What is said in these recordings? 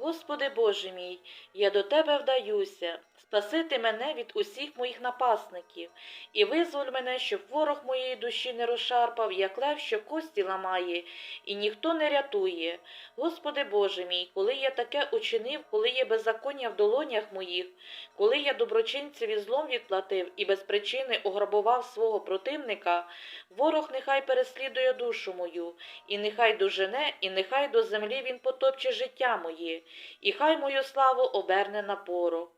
Господи Боже мій, я до Тебе вдаюся, спаси ти мене від усіх моїх напасників, і визволь мене, щоб ворог моєї душі не розшарпав, як лев, що кості ламає, і ніхто не рятує. Господи Боже мій, коли я таке учинив, коли є беззаконня в долонях моїх, коли я доброчинцеві злом відплатив і без причини ограбував свого противника, ворог нехай переслідує душу мою, і нехай дожене, і нехай до землі він потопче життя моє, і хай мою славу оберне на порох.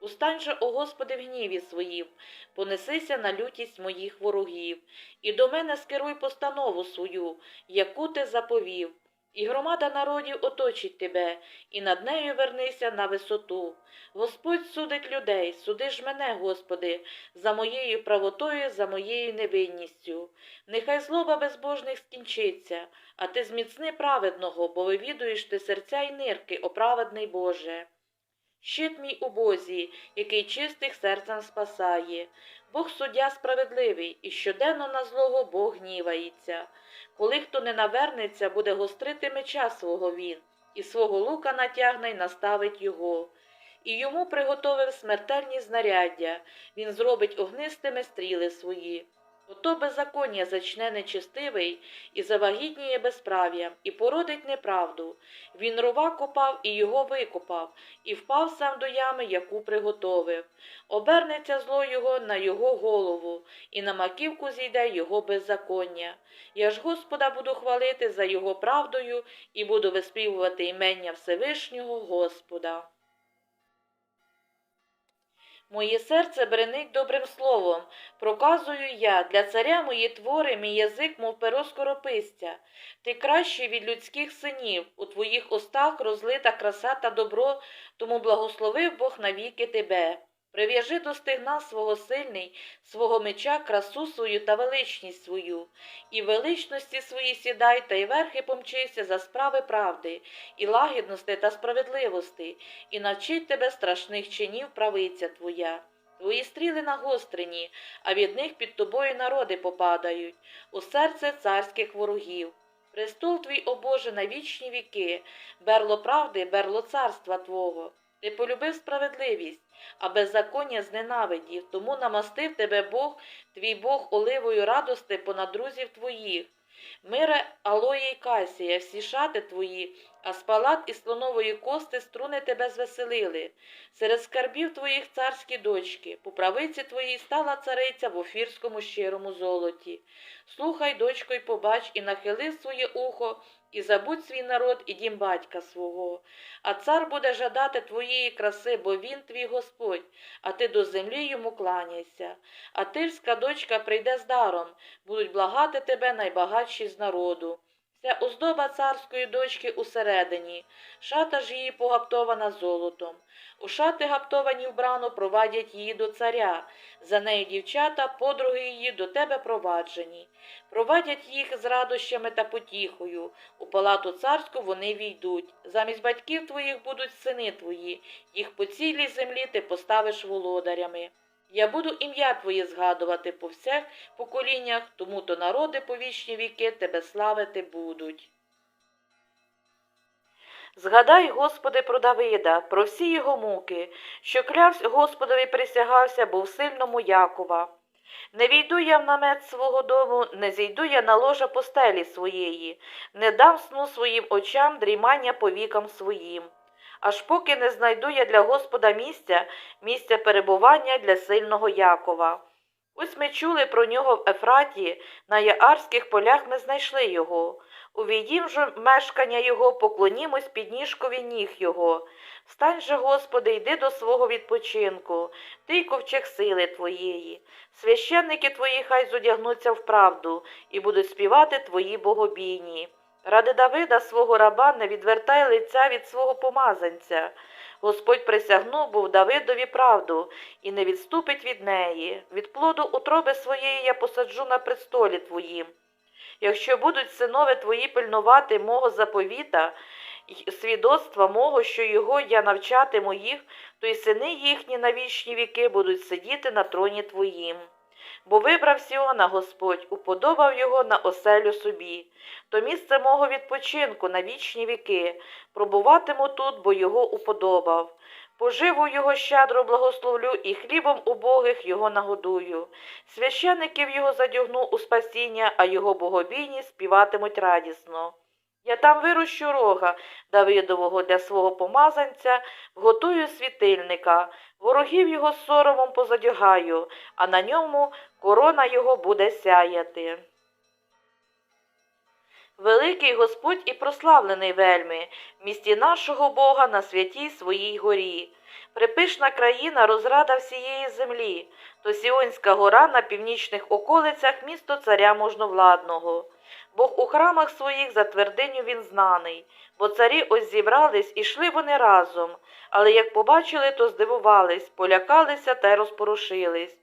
Устань же, о Господи, в гніві своїм, понесися на лютість моїх ворогів, і до мене скеруй постанову свою, яку ти заповів. І громада народів оточить тебе, і над нею вернися на висоту. Господь судить людей, суди ж мене, Господи, за моєю правотою, за моєю невинністю. Нехай злоба безбожних скінчиться, а ти зміцни праведного, бо вивідуєш ти серця й нирки, оправедний Боже. Щит мій у Бозі, який чистих серцем спасає. Бог суддя справедливий, і щоденно на злого Бог гнівається. Коли хто не навернеться, буде гострити меча свого він, і свого лука натягне й наставить його. І йому приготовив смертельні знаряддя, він зробить огнистими стріли свої. Ото беззаконня зачне нечистивий і завагітніє безправ'ям, і породить неправду. Він рова копав і його викопав, і впав сам до ями, яку приготовив. Обернеться зло його на його голову, і на маківку зійде його беззаконня. Я ж Господа буду хвалити за його правдою і буду виспівувати імення Всевишнього Господа. Моє серце бренить добрим словом, проказую я, для царя мої твори, мій язик, мов перо скоропистя. Ти кращий від людських синів, у твоїх устах розлита краса та добро, тому благословив Бог навіки тебе. Прив'яжи до стегна свого сильний, свого меча красу свою та величність свою, і величності свої сідай, та й верхи помчися за справи правди, і лагідності та справедливості, і навчить тебе страшних чинів правиця твоя. Твої стріли нагострені, а від них під тобою народи попадають, у серце царських ворогів. Престол твій, о Боже, на вічні віки, берло правди, берло царства Твого. Ти полюбив справедливість, а беззаконня зненавидів, тому намастив тебе Бог, твій Бог оливою радости понад друзів твоїх. Мире алоє й касія, всі шати твої, а спалат і слонової кости струни тебе звеселили. Серед скарбів твоїх царські дочки, по правиці твоїй стала цариця в офірському щирому золоті. Слухай, дочко, й побач, і нахили своє ухо, і забудь свій народ і дім батька свого. А цар буде жадати твоєї краси, бо він твій Господь, а ти до землі йому кланяйся. А тирська дочка прийде з даром, будуть благати тебе найбагатші з народу. Вся оздоба царської дочки усередині, шата ж її погаптована золотом. У шати гаптовані вбрано провадять її до царя. За нею дівчата, подруги її до тебе проваджені. Провадять їх з радощами та потіхою. У палату царську вони війдуть. Замість батьків твоїх будуть сини твої, їх по цілій землі ти поставиш володарями. Я буду ім'я Твоє згадувати по всіх поколіннях, тому то народи по вічні віки тебе славити будуть. Згадай, Господи, про Давида, про всі його муки, що клявсь Господові присягався, був сильному Якова. Не війду я в намет свого дому, не зійду я на ложа постелі своєї, не дам сну своїм очам дрімання по вікам своїм. Аж поки не знайду я для Господа місця, місця перебування для сильного Якова. Ось ми чули про нього в Ефраті, на Яарських полях ми знайшли його. Увійдім же мешкання його, поклонімось підніжкові ніг його. Встань же, Господи, йди до свого відпочинку, ти й ковчег сили твоєї. Священники твої хай зодягнуться в правду і будуть співати твої богобійні. Ради Давида, свого раба, не відвертай лиця від свого помазанця. Господь присягнув був Давидові правду і не відступить від неї. Від плоду утроби своєї я посаджу на престолі твоїм. Якщо будуть синови твої пильнувати мого заповіта, й свідоцтва мого, що його я навчатиму їх, то й сини їхні на вічні віки будуть сидіти на троні твоїм. Бо вибрав Сіона Господь, уподобав його на оселю собі, то місце мого відпочинку на вічні віки, пробуватиму тут, бо його уподобав. Поживу його щедро благословлю і хлібом убогих його нагодую. Священиків його задягну у спасіння, а його богобійні співатимуть радісно. Я там вирощу рога Давидового для свого помазанця, вготую світильника, ворогів його соромом позадягаю, а на ньому корона його буде сяяти. Великий Господь і прославлений вельми, в місті нашого Бога на святій своїй горі. Припишна країна розрада всієї землі, то Сіонська гора на північних околицях місто царя можновладного. Бог у храмах своїх за твердиню він знаний, бо царі ось зібрались і йшли вони разом, але як побачили, то здивувались, полякалися та розпорушились.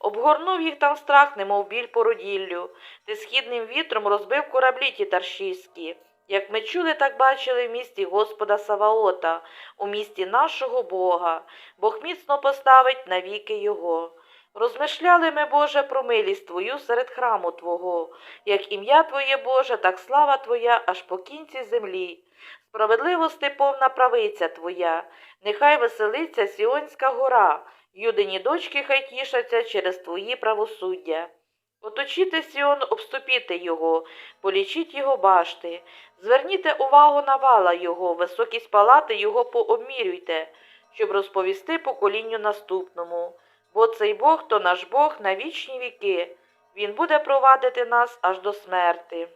Обгорнув їх там страх, немов біль породіллю, ти східним вітром розбив кораблі ті таршійські. Як ми чули, так бачили в місті Господа Саваота, у місті нашого Бога, Бог міцно поставить навіки його. Розмишляли ми, Боже, про милість Твою серед храму Твого, як ім'я Твоє Боже, так слава Твоя аж по кінці землі. Справедливости повна правиця Твоя, нехай веселиться Сіонська гора, юдині дочки хай тішаться через Твої правосуддя. Оточіте Сіон, обступіте його, полічіть його башти, зверніте увагу на вала його, високість палати його пообмірюйте, щоб розповісти поколінню наступному. Бо цей Бог то наш Бог на вічні віки, Він буде провадити нас аж до смерти.